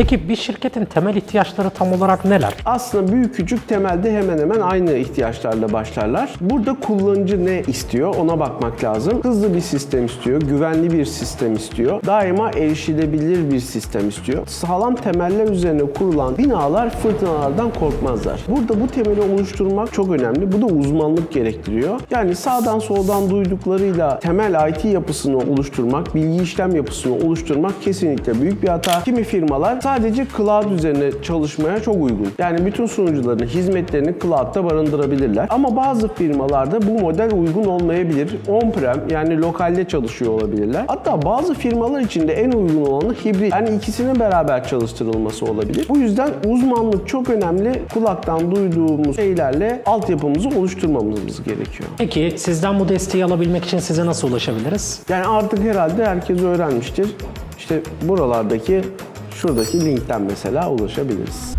Peki bir şirketin temel ihtiyaçları tam olarak neler? Aslında büyük küçük temelde hemen hemen aynı ihtiyaçlarla başlarlar. Burada kullanıcı ne istiyor ona bakmak lazım. Hızlı bir sistem istiyor, güvenli bir sistem istiyor. Daima erişilebilir bir sistem istiyor. Sağlam temeller üzerine kurulan binalar fırtınalardan korkmazlar. Burada bu temeli oluşturmak çok önemli. Bu da uzmanlık gerektiriyor. Yani sağdan soldan duyduklarıyla temel IT yapısını oluşturmak, bilgi işlem yapısını oluşturmak kesinlikle büyük bir hata. Kimi firmalar sadece cloud üzerine çalışmaya çok uygun. Yani bütün sunucuların hizmetlerini cloud'da barındırabilirler. Ama bazı firmalarda bu model uygun olmayabilir. On-prem yani lokalde çalışıyor olabilirler. Hatta bazı firmalar için de en uygun olanı hibrit. Yani ikisinin beraber çalıştırılması olabilir. Bu yüzden uzmanlık çok önemli. Kulaktan duyduğumuz şeylerle altyapımızı oluşturmamız gerekiyor. Peki sizden bu desteği alabilmek için size nasıl ulaşabiliriz? Yani artık herhalde herkes öğrenmiştir. İşte buralardaki şuradaki linkten mesela ulaşabiliriz.